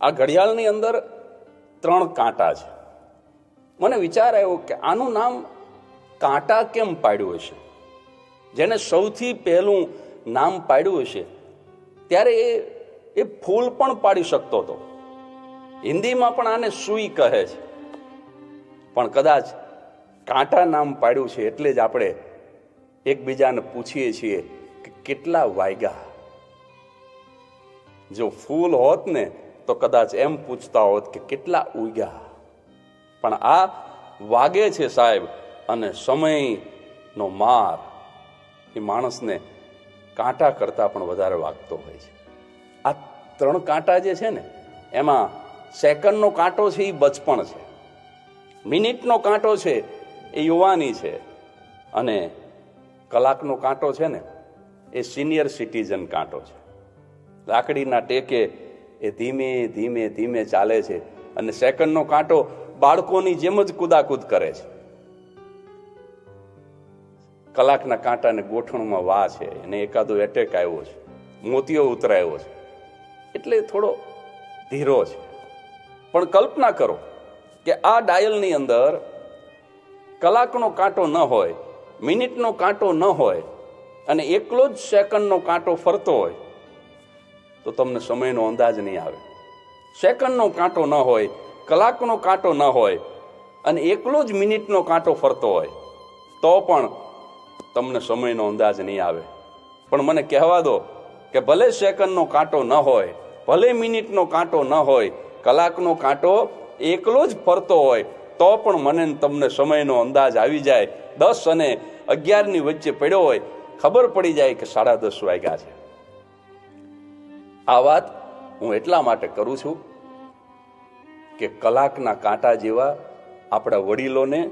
આ ઘડિયાળની અંદર ત્રણ કાંટા છે. મને વિચાર આવ્યો કે આનું નામ કાંટા કેમ પાડ્યું હશે? જેને સૌથી પહેલું નામ પાડ્યું હશે, ત્યારે એ એ ફૂલ પણ પાડી શકતો હતો. હિન્દીમાં પણ આને સુઈ કહે છે. પણ કદાચ કાંટા નામ પાડ્યું છે એટલે જ આપણે એકબીજાને પૂછીએ છીએ કે કેટલા વાગ્યા જો ફૂલ હોત ને તો કદાચ એમ પૂછતા હોત કે કેટલા ઉગ્યા. પણ આ વાગે છે સાહેબ, અને સમયનો માર એ માણસને કાંટા કરતાં પણ વધારે વાગતો હોય છે. આ ત્રણ કાંટા જે છે ને, એમાં સેકન્ડનો કાંટો છે, એ બચપણ છે. મિનિટનો કાંટો છે, એ યુવાની છે. અને કલાકનો કાંટો છે ને, એ સિનિયર સિટીઝન કાંટો છે. લાકડીના ટેકે એ ધીમે ધીમે ધીમે ચાલે છે અને સેકન્ડનો કાંટો બાળકોની જેમ જ કુદાકુદ કરે છે. કલાકના કાંટાને ગોઠણમાં વા છે, એને એકાદો એટેક આવ્યો છે મોતિયો ઉતરાયો છે. એટલે થોડો ધીરો છે. પણ કલ્પના કરો કે આ ડાયલની અંદર કલાકનો કાંટો ન હોય, મિનિટનો કાંટો ન હોય અને એકલો જ સેકન્ડનો કાંટો ફરતો હોય તો તમને સમયનો અંદાજ નહીં આવે. સેકન્ડનો કાંટો ન હોય, કલાકનો કાંટો ન હોય, અને એકલો જ મિનિટનો કાંટો ફરતો હોય, તો પણ તમને સમયનો અંદાજ નહીં આવે. પણ મને કહેવા દો કે ભલે સેકન્ડનો કાંટો ન હોય, ભલે મિનિટનો કાંટો ન હોય, કલાકનો કાંટો એકલો જ ફરતો હોય, તો પણ મને તમને સમયનો અંદાજ આવી જાય. દસ અને અગિયારની વચ્ચે પડ્યો હોય, ખબર પડી જાય કે સાડા દસ વાગ્યા છે. આ વાત હું એટલા માટે કરું છું કે કલાકના કાંટા જેવા આપણા વડીલોને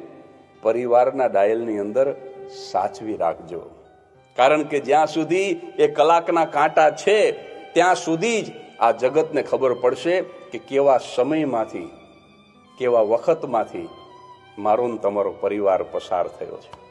પરિવારના ડાયલની અંદર સાચવી રાખજો. કારણ કે જ્યાં સુધી એ કલાકના કાંટા છે, ત્યાં સુધી જ આ જગતને ખબર પડશે કે કેવા સમયમાંથી, કેવા વખતમાંથી મારો તમારો પરિવાર પસાર થયો છે.